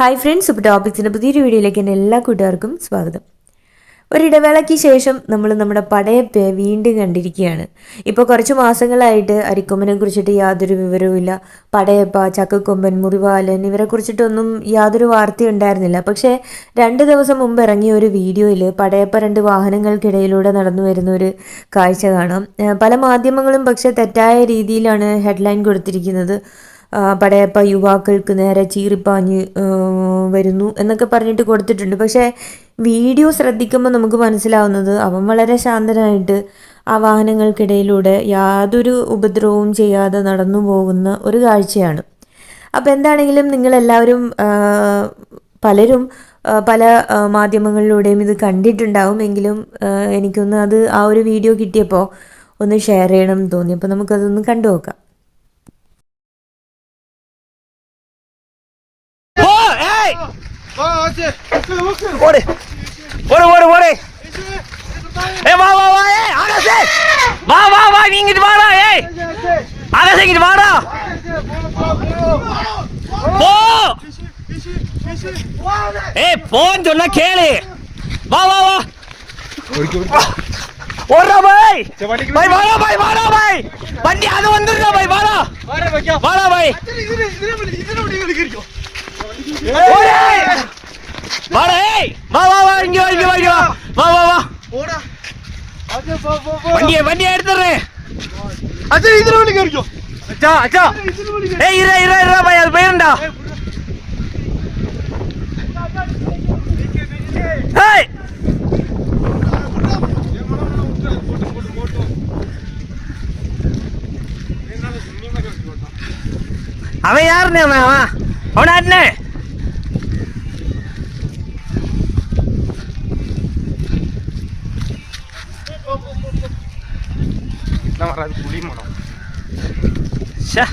Hi friends ഇപ്പോൾ ടോപ്പിക്സിന്റെ പുതിയൊരു വീഡിയോയിലേക്ക് എന്റെ എല്ലാ കൂട്ടുകാർക്കും സ്വാഗതം. ഒരിടവേളയ്ക്ക് ശേഷം നമ്മൾ നമ്മുടെ പടയപ്പയെ വീണ്ടും കണ്ടിരിക്കുകയാണ്. ഇപ്പോൾ കുറച്ച് മാസങ്ങളായിട്ട് അരിക്കൊമ്പനെ കുറിച്ചിട്ട് യാതൊരു വിവരവുമില്ല പടയപ്പ ചക്കക്കൊമ്പൻ മുറിവാലൻ ഇവരെ കുറിച്ചിട്ടൊന്നും യാതൊരു വാർത്തയും ഉണ്ടായിരുന്നില്ല. പക്ഷേ രണ്ട് ദിവസം മുമ്പ് ഇറങ്ങിയ ഒരു വീഡിയോയിൽ പടയപ്പ രണ്ട് വാഹനങ്ങൾക്കിടയിലൂടെ നടന്നു വരുന്ന ഒരു കാഴ്ച കാണാം. പല മാധ്യമങ്ങളും പക്ഷേ തെറ്റായ രീതിയിലാണ് ഹെഡ്ലൈൻ കൊടുത്തിരിക്കുന്നത്. പടയപ്പ യുവാക്കൾക്ക് നേരെ ചീറിപ്പാഞ്ഞ് വരുന്നു എന്നൊക്കെ പറഞ്ഞിട്ട് കൊടുത്തിട്ടുണ്ട്. പക്ഷേ വീഡിയോ ശ്രദ്ധിക്കുമ്പോൾ നമുക്ക് മനസ്സിലാവുന്നത് അവൻ വളരെ ശാന്തനായിട്ട് ആ വാഹനങ്ങൾക്കിടയിലൂടെ യാതൊരു ഉപദ്രവവും ചെയ്യാതെ നടന്നു പോകുന്ന ഒരു കാഴ്ചയാണ്. അപ്പോൾ എന്താണെങ്കിലും നിങ്ങളെല്ലാവരും പലരും പല മാധ്യമങ്ങളിലൂടെയും ഇത് കണ്ടിട്ടുണ്ടാവും. എങ്കിലും എനിക്കൊന്ന് അത് ആ ഒരു വീഡിയോ കിട്ടിയപ്പോൾ ഒന്ന് ഷെയർ ചെയ്യണം എന്ന് തോന്നി. അപ്പോൾ നമുക്കതൊന്ന് കണ്ടു നോക്കാം ஓடு. ஓடு ஓடு ஓடு. ஏ வா வா வா ஏ ஆகாஷே வா வா வா நீ இங்கிட்டு வாடா ஏய் ஆகாஷ் இங்கிட்டு வாடா. போ. ஏய் போன் சொன்னா கேளு. வா வா வா. ஓடுறா பாய். பாய் வாடா பாய் வாடா பாய். வண்டி அது வந்துருடா பாய் வாடா. வாடா பாய். ஓடு வாடா ஏய்! வா வா வா இங்க வா இங்க வா இங்க வா. வா வா வா. வண்டியை வண்டியை எடுத்துறேன் அச்சா அச்சா ஏய் இரு இரு இரு பாய் அது போயிருண்டா ஏய் அவன் அவன் அவன்? அவனா அண்ணே ச்சே.